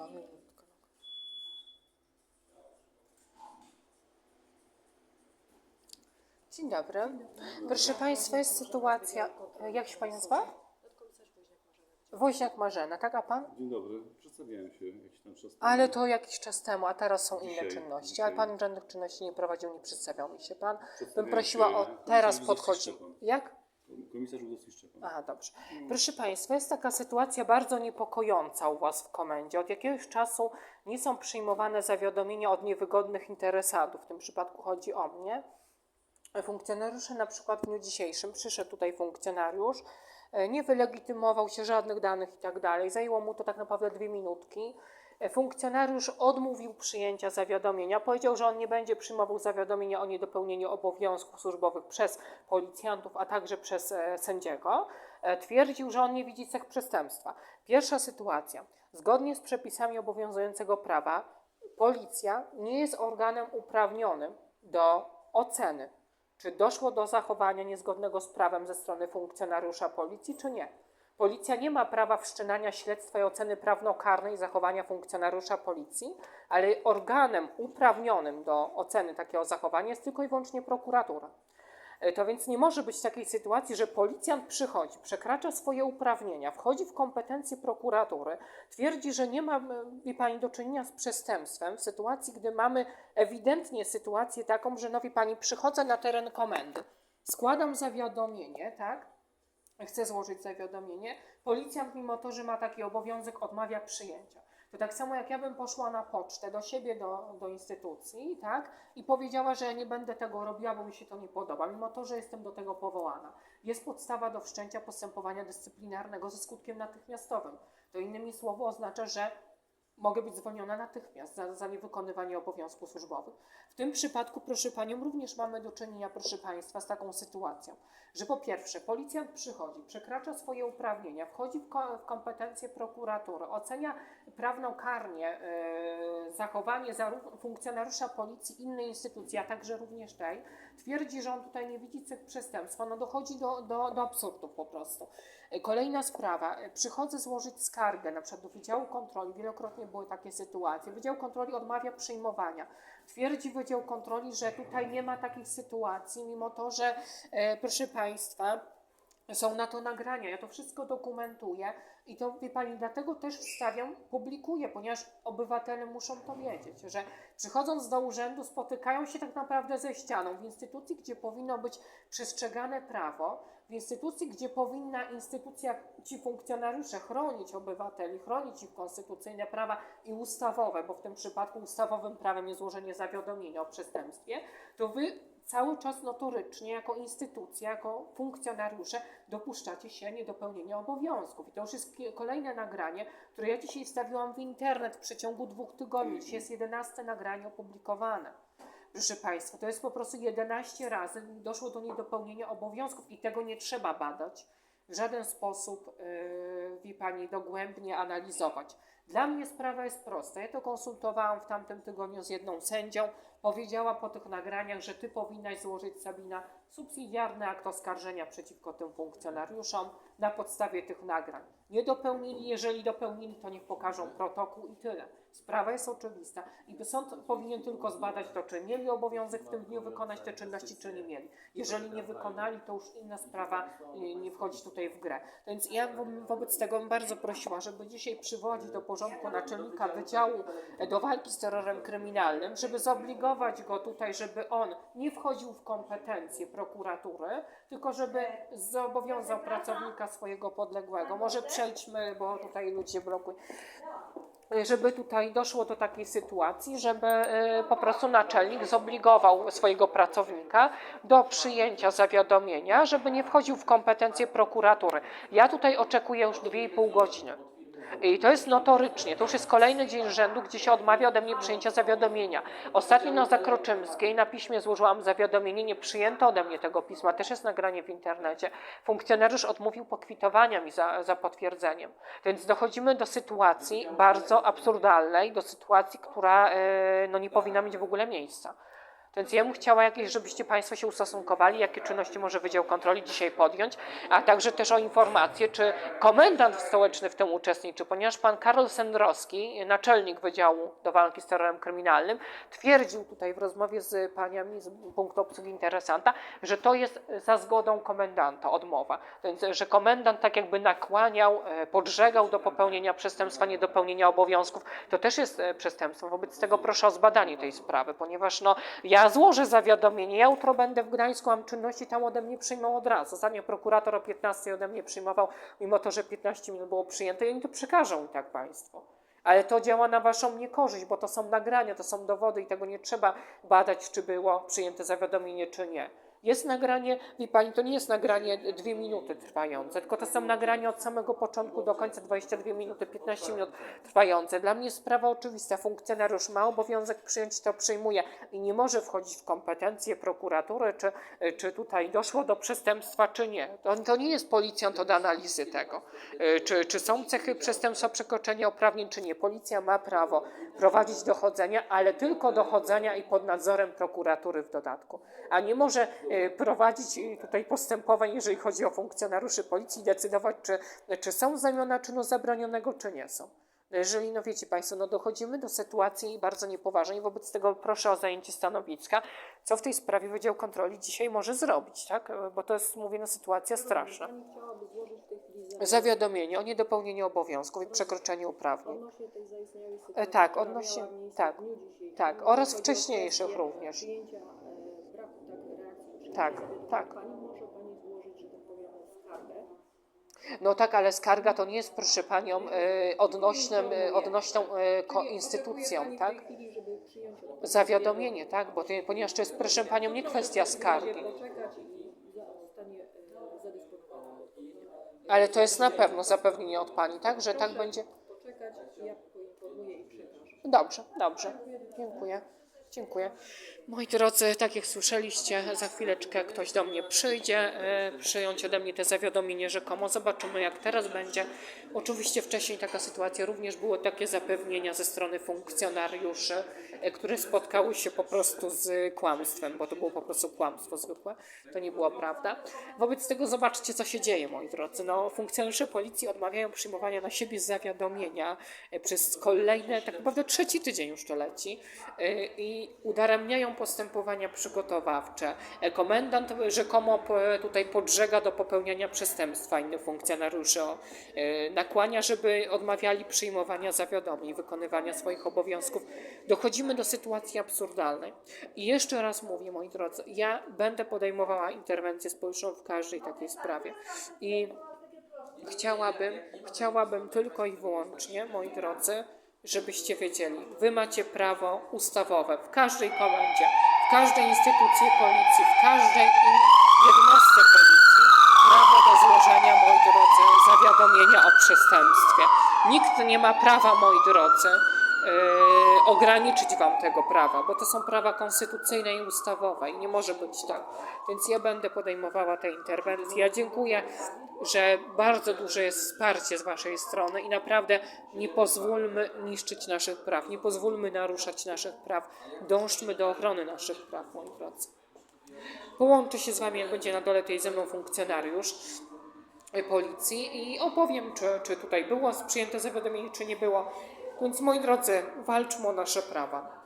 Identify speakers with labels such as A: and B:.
A: Dwa. Dzień dobry. Proszę Państwa, jest sytuacja. Jak się Pani nazywa? Woźniak Marzena, tak? A Pan?
B: Dzień dobry, przedstawiałem się jakiś tam czas temu.
A: Ale to jakiś czas temu, a teraz są inne
B: Dzisiaj,
A: czynności.
B: dzisiaj.
A: Ale Pan żadnych czynności nie prowadził, nie przedstawiał mi się Pan. Bym
B: Przedstawiałem
A: prosiła
B: się,
A: o teraz podchodzi.
B: Szczepan.
A: Jak?
B: Komisarz Włosy Szczepan.
A: Aha, dobrze. Proszę Państwa, jest taka sytuacja bardzo niepokojąca u Was w komendzie. Od jakiegoś czasu nie są przyjmowane zawiadomienia od niewygodnych interesantów. W tym przypadku chodzi o mnie. Funkcjonariusze na przykład w dniu dzisiejszym przyszedł tutaj funkcjonariusz, e, nie wylegitymował się żadnych danych i tak dalej. Zajęło mu to tak naprawdę dwie minutki. Funkcjonariusz odmówił przyjęcia zawiadomienia. Powiedział, że on nie będzie przyjmował zawiadomienia o niedopełnieniu obowiązków służbowych przez policjantów, a także przez e, sędziego. E, Twierdził, że on nie widzi cech przestępstwa. Pierwsza sytuacja. Zgodnie z przepisami obowiązującego prawa, policja nie jest organem uprawnionym do oceny, czy doszło do zachowania niezgodnego z prawem ze strony funkcjonariusza policji, czy nie. Policja nie ma prawa wszczynania śledztwa i oceny prawnokarnej zachowania funkcjonariusza policji, ale organem uprawnionym do oceny takiego zachowania jest tylko i wyłącznie prokuratura. E, To więc nie może być takiej sytuacji, że policjant przychodzi, przekracza swoje uprawnienia, wchodzi w kompetencje prokuratury, twierdzi, że nie ma, wie pani, do czynienia z przestępstwem, w sytuacji, gdy mamy ewidentnie sytuację taką, że, no wie pani, przychodzę na teren komendy, składam zawiadomienie, tak? Chcę złożyć zawiadomienie. Policjant, mimo to, że ma taki obowiązek, odmawia przyjęcia. To tak samo jak ja bym poszła na pocztę do siebie, do, do instytucji, tak, i powiedziała, że nie będę tego robiła, bo mi się to nie podoba, mimo to, że jestem do tego powołana. Jest podstawa do wszczęcia postępowania dyscyplinarnego ze skutkiem natychmiastowym. To innymi słowy oznacza, że mogę być zwolniona natychmiast za, za niewykonywanie obowiązków służbowych. W tym przypadku, proszę Panią, również mamy do czynienia, proszę Państwa, z taką sytuacją, że po pierwsze, policjant przychodzi, przekracza swoje uprawnienia, wchodzi w, ko- w kompetencje prokuratury, ocenia prawnokarnie e, zachowanie funkcjonariusza policji, innej instytucji, a także również tej, twierdzi, że on tutaj nie widzi przestępstwa, no dochodzi do, do, do absurdów po prostu. Kolejna sprawa, przychodzę złożyć skargę, na przykład do Wydziału Kontroli, wielokrotnie były takie sytuacje, Wydział Kontroli odmawia przyjmowania. Twierdzi Wydział Kontroli, że tutaj nie ma takich sytuacji, mimo to, że, e, proszę Państwa, są na to nagrania, ja to wszystko dokumentuję i to, wie Pani, dlatego też wstawiam, publikuję, ponieważ obywatele muszą to wiedzieć, że przychodząc do urzędu spotykają się tak naprawdę ze ścianą. W instytucji, gdzie powinno być przestrzegane prawo, w instytucji, gdzie powinna instytucja, ci funkcjonariusze chronić obywateli, chronić ich konstytucyjne prawa i ustawowe, bo w tym przypadku ustawowym prawem jest złożenie zawiadomienia o przestępstwie, to wy cały czas notorycznie jako instytucja, jako funkcjonariusze dopuszczacie się niedopełnienia obowiązków. I to już jest kolejne nagranie, które ja dzisiaj wstawiłam w internet w przeciągu dwóch tygodni. Dzisiaj jest 11 nagranie opublikowane. Proszę Państwa, to jest po prostu 11 razy doszło do niedopełnienia obowiązków i tego nie trzeba badać. W żaden sposób, yy, wie Pani, dogłębnie analizować. Dla mnie sprawa jest prosta. Ja to konsultowałam w tamtym tygodniu z jedną sędzią. Powiedziała po tych nagraniach, że Ty powinnaś złożyć, Sabina, subsydiarny akt oskarżenia przeciwko tym funkcjonariuszom na podstawie tych nagrań. Nie dopełnili, jeżeli dopełnili, to niech pokażą protokół i tyle. Sprawa jest oczywista i sąd powinien tylko zbadać to, czy mieli obowiązek w tym dniu wykonać te czynności, czy nie mieli. Jeżeli nie wykonali, to już inna sprawa y, nie wchodzi tutaj w grę. Więc ja wo- wobec tego bym bardzo prosiła, żeby dzisiaj przywołać do porządku naczelnika Wydziału do walki z terrorem kryminalnym, żeby zobligować go tutaj, żeby on nie wchodził w kompetencje prokuratury, tylko żeby zobowiązał pracownika swojego podległego. Może przejdźmy, bo tutaj ludzie blokują żeby tutaj doszło do takiej sytuacji, żeby y, po prostu naczelnik zobligował swojego pracownika do przyjęcia zawiadomienia, żeby nie wchodził w kompetencje prokuratury. Ja tutaj oczekuję już 2,5 godziny. I to jest notorycznie, to już jest kolejny dzień rzędu, gdzie się odmawia ode mnie przyjęcia zawiadomienia. Ostatnio na Zakroczymskiej na piśmie złożyłam zawiadomienie, nie przyjęto ode mnie tego pisma, też jest nagranie w internecie. Funkcjonariusz odmówił pokwitowania mi za, za potwierdzeniem. Więc dochodzimy do sytuacji bardzo absurdalnej, do sytuacji, która e, no, nie powinna mieć w ogóle miejsca. Więc ja bym chciała jakieś, żebyście Państwo się ustosunkowali, jakie czynności może Wydział Kontroli dzisiaj podjąć, a także też o informację, czy komendant stołeczny w tym uczestniczy, ponieważ pan Karol Sendrowski, naczelnik Wydziału do Walki z Terrorem Kryminalnym, twierdził tutaj w rozmowie z paniami z punktu obsługi interesanta, że to jest za zgodą komendanta odmowa. Więc, że komendant tak jakby nakłaniał, e, podżegał do popełnienia przestępstwa, niedopełnienia obowiązków, to też jest e, przestępstwo. Wobec tego proszę o zbadanie tej sprawy, ponieważ no, ja złożę zawiadomienie, ja jutro będę w Gdańsku, mam czynności, tam ode mnie przyjmą od razu. Ostatnio prokurator o 15 ode mnie przyjmował, mimo to, że 15 minut było przyjęte i oni to przekażą i tak Państwo. Ale to działa na Waszą niekorzyść, bo to są nagrania, to są dowody i tego nie trzeba badać, czy było przyjęte zawiadomienie, czy nie. Jest nagranie, wie Pani, to nie jest nagranie dwie minuty trwające, tylko to są nagrania od samego początku do końca 22 minuty, 15 minut trwające. Dla mnie jest sprawa oczywista. Funkcjonariusz ma obowiązek przyjąć, to przyjmuje i nie może wchodzić w kompetencje prokuratury, czy, czy tutaj doszło do przestępstwa, czy nie. To, to nie jest policjant od analizy tego, y, czy, czy są cechy przestępstwa przekroczenia uprawnień, czy nie. Policja ma prawo prowadzić dochodzenia, ale tylko dochodzenia i pod nadzorem prokuratury w dodatku. A nie może prowadzić y, tutaj postępowań, jeżeli chodzi o funkcjonariuszy policji, decydować, czy, czy są znamiona czynu zabronionego, czy nie są. Jeżeli, no wiecie Państwo, no dochodzimy do sytuacji bardzo niepoważnej, wobec tego proszę o zajęcie stanowiska, co w tej sprawie Wydział Kontroli dzisiaj może zrobić, tak? Bo to jest, mówię, no sytuacja straszna.
C: Zawiadomienie
A: o niedopełnieniu obowiązków i przekroczeniu uprawnień.
C: sytuacji,
A: tak, odnośnie- tak, tak, oraz wcześniejszych również.
C: Przyjęcia e, braku takiej reakcji przyjęcia
A: Tak, tak.
C: Pani może Pani złożyć, że tak powiem, skargę.
A: No tak, ale skarga to nie jest, proszę Panią, e, odnośnym, e, odnośną e, ko- instytucją, tak?
C: Pani w tej chwili, żeby przyjąć odpowiednie
A: Zawiadomienie, tak? Bo to, ponieważ to jest, proszę Panią, nie kwestia skargi.
C: Będzie poczekać i za- zostanie e, zadysponowana odpowiednia.
A: Ale to jest na pewno zapewnienie od Pani, tak? Że tak będzie.
C: Poczekać, ja poinformuję i przekażę.
A: Dobrze, dobrze. Dziękuję. Dziękuję. Moi drodzy, tak jak słyszeliście, za chwileczkę ktoś do mnie przyjdzie, e, przyjąć ode mnie te zawiadomienie rzekomo. Zobaczymy, jak teraz będzie. Oczywiście wcześniej taka sytuacja również było takie zapewnienia ze strony funkcjonariuszy, e, które spotkały się po prostu z kłamstwem, bo to było po prostu kłamstwo zwykłe. To nie była prawda. Wobec tego zobaczcie, co się dzieje, moi drodzy. No, funkcjonariusze policji odmawiają przyjmowania na siebie zawiadomienia e, przez kolejne, tak naprawdę trzeci tydzień już to leci e, i udaremniają postępowania przygotowawcze. E, Komendant rzekomo po- tutaj podżega do popełniania przestępstwa innych funkcjonariuszy, e, nakłania, żeby odmawiali przyjmowania zawiadomień, wykonywania swoich obowiązków. Dochodzimy do sytuacji absurdalnej. I jeszcze raz mówię, moi drodzy, ja będę podejmowała interwencję społeczną w każdej takiej sprawie. I Chciałabym, chciałabym tylko i wyłącznie, moi drodzy, żebyście wiedzieli, wy macie prawo ustawowe w każdej komendzie, w każdej instytucji policji, w każdej jednostce policji prawo do złożenia, moi drodzy, zawiadomienia o przestępstwie. Nikt nie ma prawa, moi drodzy, yy, ograniczyć wam tego prawa, bo to są prawa konstytucyjne i ustawowe i nie może być tak. Więc ja będę podejmowała te interwencje. Ja dziękuję, że bardzo duże jest wsparcie z waszej strony i naprawdę nie pozwólmy niszczyć naszych praw, nie pozwólmy naruszać naszych praw. Dążmy do ochrony naszych praw, moi drodzy. Połączę się z wami, jak będzie na dole tej ze mną funkcjonariusz y, policji i opowiem, czy, czy tutaj było przyjęte zawiadomienie, czy nie było. Więc moi drodzy, walczmy o nasze prawa.